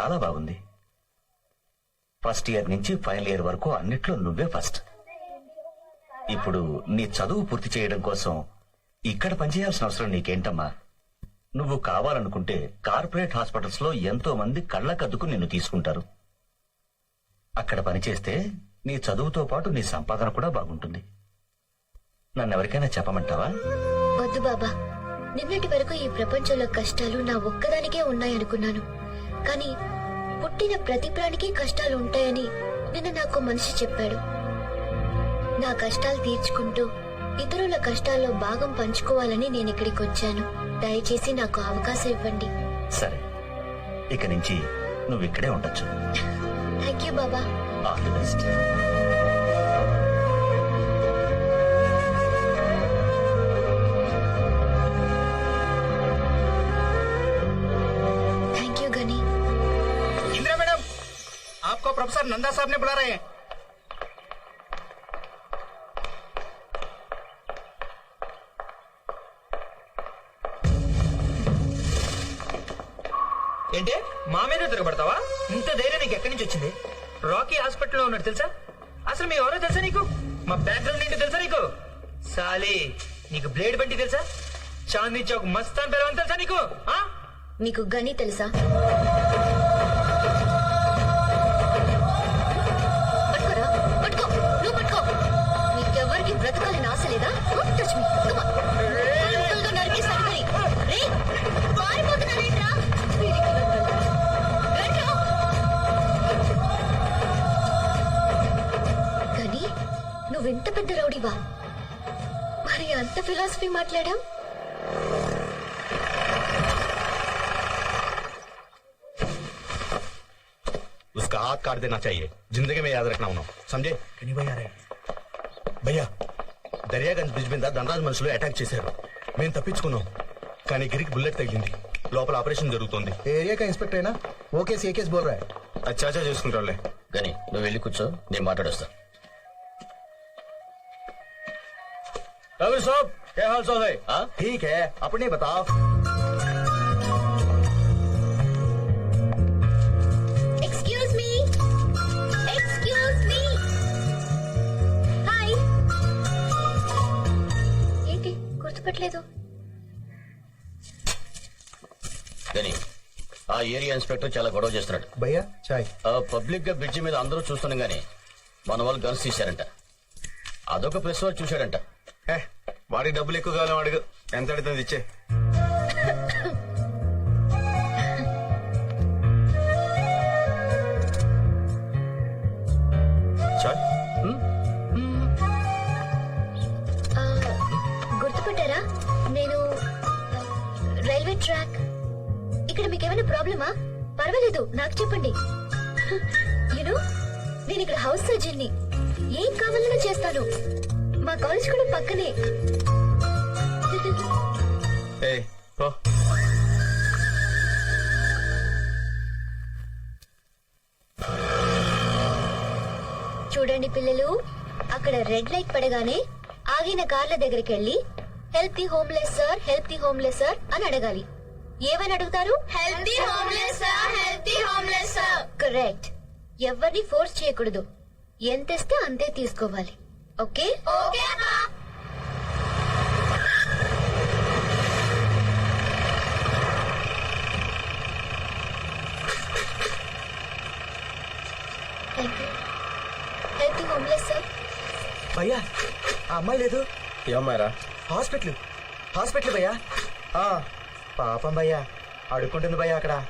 చాలా బాగుంది. First year నుంచి ఫైనల్ ఇయర్ వరకు అన్నిట్లో నువ్వే ఫస్ట్ ఇప్పుడు నీ చదువు పూర్తి చేయడం కోసం ఇక్కడ పనిచేయాల్సిన అవసరం నీకేంటమ్మా? నువ్వు కావాలనుకుంటే కార్పొరేట్ హాస్పిటల్స్లో ఎంతో మంది కళ్ళకద్దుకు నిన్ను తీసుకుంటారు. అక్కడ పనిచేస్తే నీ చదువుతో పాటు నీ సంపాదన కూడా బాగుంటుంది. నన్ను ఎవరికైనా చెప్పమంటావా? వద్దు బాబా. నిన్నటి వరకు ఈ ప్రపంచంలో కష్టాలు నా ఒక్కదానికే ఉన్నాయనుకున్నాను. కానీ పుట్టిన ప్రతి ప్రాణికి కష్టాలు ఉంటాయని నిన్న నాకు మనిషి చెప్పాడు. నా కష్టాలు తీర్చుకుంటూ ఇతరుల కష్టాల్లో భాగం పంచుకోవాలని నేను ఇక్కడికి వచ్చాను. దయచేసి నాకు అవకాశం ఇవ్వండి. సరే. ఇక నుంచి నువ్వు ఇక్కడే ఉండొచ్చు. Thank you Baba. All the best. Professor Nanda साहब ने बुला रहे हैं ఏంటి మా మీద తిరగబడతావా ఇంత ధైర్యం నీకు ఎక్కడి నుంచి వచ్చింది రాకీ హాస్పిటల్లో ఉన్నాడు తెలుసా అసలు మీ ఎవరో తెలుసా నీకు మా బ్యాక్గ్రౌండ్ ఏంటో తెలుసా నీకు సాలి నీకు బ్లేడ్ బండి తెలుసా చాందీ చౌక్ మస్తాన్ పిలవని తెలుసా నీకు ఆ? మీకు గని తెలుసా ఫిలాసఫీ మాట్లాడావు उसका हाथ काट देना चाहिए जिंदगी में याद रखना उन्हों समझे कहीं भैया रहे భయ్యా దర్యాగంజ్ బ్రిడ్జ్ మీద ధనరాజ్ మనుషులు అటాక్ చేశారు మేము తప్పించుకున్నాం కానీ గిరికి బుల్లెట్ తగిలింది లోపల ఆపరేషన్ జరుగుతోంది एरिया का इंस्पेक्टर है ना वो केस ये केस बोल रहा है అచ్చాచా చేసుకుంటారులే గని నువ్వు వెళ్ళి కూర్చో నేను మాట్లాడొస్తా कबीर साहब क्या हाल चाल है ఆ? ठीक है अपने बताओ excuse me excuse me hi ఏంటి గుర్తుపట్టలేదు గని ఆ ఏరియా ఇన్స్పెక్టర్ చాలా గొడవ చేస్తున్నాడు भैया चाय పబ్లిక్ గా బ్రిడ్జి మీద అందరూ చూస్తున్నాం గానీ మన వాళ్ళు గన్స్ తీశారంట అదొక ప్రెస్ వాడు చూశాడంట ఏ, వాడికి డబ్బులు ఎక్కువ కావాలి అడుగు. ఎంత అడుగుతుంది ఇచ్చే? చాయ్. గుర్తుపట్టారా? నేను రైల్వే ట్రాక్. ఇక్కడ మీకు ఏమైనా ప్రాబ్లమా? పర్వాలేదు నాకు చెప్పండి. యూనో నేను ఇక్కడ హౌస్ సర్జన్ని ఏం కావాలన్నా చేస్తాను. మా కాలేజ్ కూడా పక్కనే. ఏ పో. చూడండి పిల్లలు అక్కడ రెడ్ లైట్ పడగానే ఆగిన కార్ల దగ్గరికి వెళ్ళి help the homeless sir help the homeless sir అని అడగాలి. ఏమని అడుగుతారు? Help the homeless sir help the homeless sir correct ఎవరిని ఫోర్స్ చేయకూడదు. ఎంత ఇస్తే అంతే తీసుకోవాలి. ఓకే? భయ్యా ఆ అమ్మాయి లేదు. ఏమ్మారా హాస్పిటల్. హాస్పిటల్ భయ్యా. ఆ, పాపం భయ్యా. అడుక్కుంటుంది భయ్యా అక్కడ.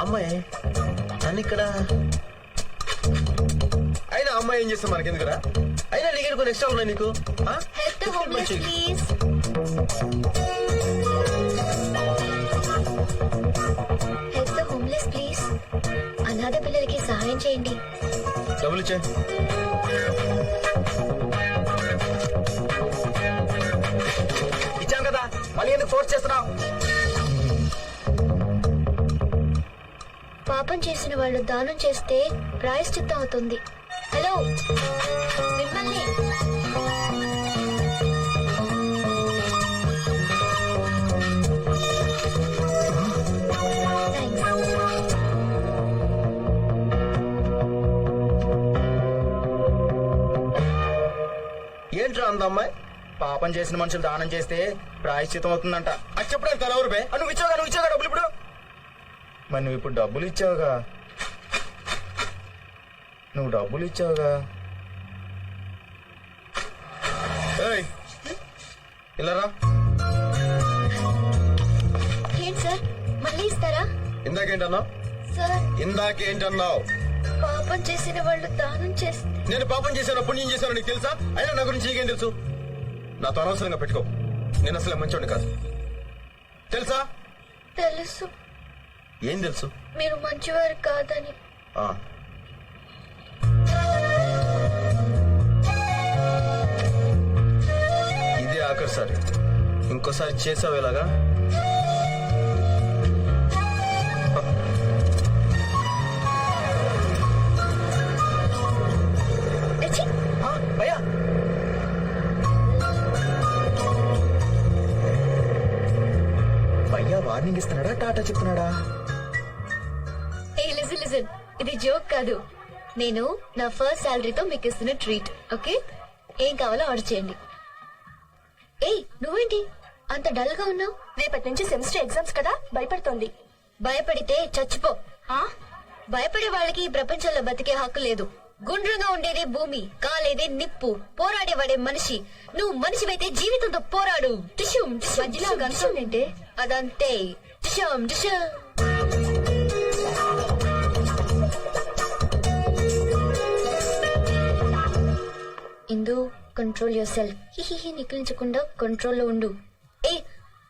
అమ్మాయి. నన్ను ఇక్కడ అయినా అమ్మాయి ఏం చేస్తే మనకెందుకురా? అయినా నీకు కొన్ని ఎక్స్ట్రా ఉన్నాయి నీకు? అనాథ పిల్లలకి సహాయం చేయండి. డబ్బులు ఇచ్చే. ఇచ్చాం కదా మళ్ళీ ఎందుకు ఫోర్స్ చేస్తున్నావు? పాపం చేసిన వాళ్ళు దానం చేస్తే ప్రాయశ్చిత్తం అవుతుంది. హలో? మిమ్మల్ని? ఏంట్రా పాపం చేసిన మనుషులు దానం చేస్తే ప్రాయశ్చితం అవుతుందంట. అది చెప్పడానికి తల ఎవరు బే నువ్వు ఇచ్చావు మరి నువ్వు ఇప్పుడు డబ్బులు ఇచ్చావుగా. నువ్వు డబ్బులు ఇచ్చావుగా. ఇలా రా. ఏంటి సార్? మళ్ళీ ఇస్తారా? ఇందాకేంటన్నావు? సార్. ఇందాకేంటన్నావు? పాపం చేసిన వాళ్ళు దానం చేస్తే. నేను పాపం చేశాను పుణ్యం చేశాను నీకు తెలుసా? అయినా నా గురించి నీకేం తెలుసు? నాతో అనవసరంగా పెట్టుకో. నేను అసలు మంచోడిని కాదు. తెలుసా? తెలుసు. ఏం తెలుసు? మీరు మంచివారు కాదని. ఆ, ఇదే ఆఖరిసారి ఇంకోసారి చేసావు ఇలాగా వార్నింగ్ ఇస్తున్నాడా టాటా చెప్తున్నాడా? ఏ లిజన్ లిజన్ ఇది జోక్ కాదు. నేను నా ఫస్ట్ శాలరీతో మీకు ఇస్తున్న ట్రీట్ ఓకే ఏం కావాలో ఆర్డర్ చేయండి. ఏయ్ నువ్వేంటి? అంత డల్గా ఉన్నావు? రేపటి నుంచి సెమిస్టర్ ఎగ్జామ్స్ కదా భయపడుతోంది. భయపడితే చచ్చిపో. భయపడే వాళ్ళకి ఈ ప్రపంచంలో బతికే హక్కు లేదు. గుండ్రంగా ఉండేదే భూమి కాలేదే నిప్పు పోరాడేవాడే మనిషి. నువ్వు మనిషివైతే జీవితంతో పోరాడు. టిషుం, మధ్యలో. ఏంటే? అదంతే టిషుం. ఇందు కంట్రోల్ యువర్ సెల్ఫ్ హిహిహి నికిలించకుండా కంట్రోల్లో ఉండు ఏ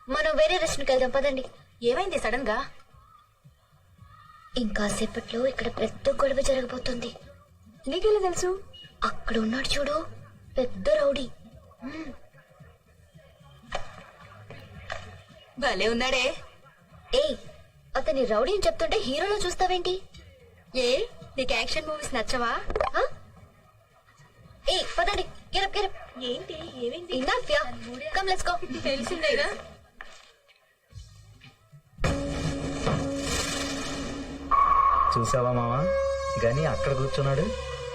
మనం వేరే రెస్టారెంట్కి వెళ్దాం పదండి. ఏమైంది సడన్గా? ఇంకాసేపట్లో ఇక్కడ పెద్ద గొడవ జరగబోతుంది. నీకెలా తెలుసు? అక్కడ ఉన్నాడు చూడు పెద్ద రౌడీ. భలే ఉన్నాడే. ఏయ్ అతని రౌడీ అని చెప్తుంటే హీరోలో చూస్తావేంటి? ఏ నీకు యాక్షన్ మూవీస్ నచ్చవా? ఆ? ఏయ్ పదండి గెరప్ గెరప్. ఏంటి ఏమైంది? Enough yeah. Come let's go. తెలిసిందేగా? చూసావా మావా? గని అక్కడ కూర్చున్నాడు.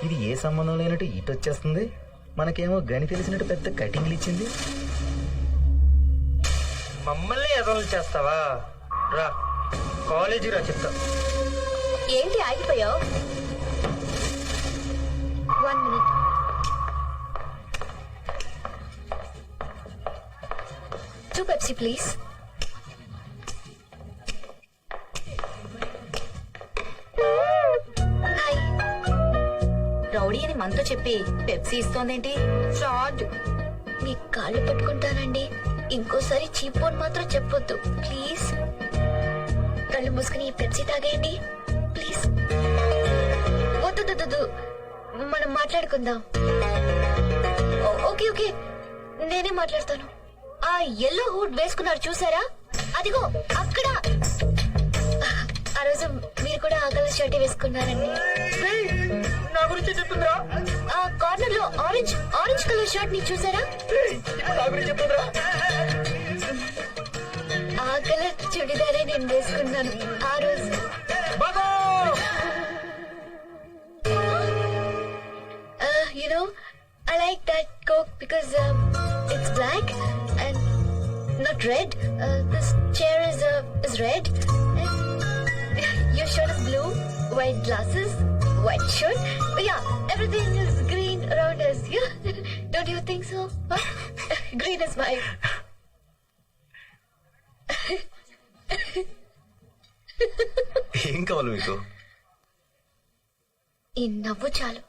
ఇది ఏ సంబంధం లేనట్టు ఇటు వచ్చేస్తుంది? మనకేమో గని తెలిసినట్టు పెద్ద కటింగ్లు ఇచ్చింది. మమ్మల్ని ఎదలు చేస్తావా? రా. కాలేజీ రా చెప్తా. ఏంటి ఆగిపోయావు? One minute two Pepsi please hi rowdy అని మనతో చెప్పి పెప్సీ ఇస్తోందేంటి? ఫ్రాడ్ మీ కాళ్ళు పట్టుకుంటానండి ఇంకోసారి చీపోన్ మాత్రం చెప్పొద్దు. ప్లీజ్. కళ్ళు మూసుకుని పెప్సీ తాగేయండి. ప్లీజ్. వద్దు మనం మాట్లాడుకుందాం. Okay okay. నేనే మాట్లాడతాను. ఆ ఎల్లో హూడ్ వేసుకున్నారు చూసారా? అదిగో అక్కడ. ఆ రోజు కూడా ఆ కలర్ షర్ట్ వేసుకున్నారండి. నా గురించి చెప్తుందిరా. ఆ కార్నర్లో ఆరెంజ్ ఆరెంజ్ కలర్ షర్ట్ని చూసారా నా గురించి చెప్తుందిరా. ఆ కలర్ చుడిదారే నేను వేసుకున్నాను ఆ రోజు. No I like that coke because it's black and not red this chair is is red your shirt is blue white glasses white shirt yeah everything is green around us yeah. Don't you think so? Huh? green is my ఏం కావాలి మీకు? ఈ నవ్వు చాలు.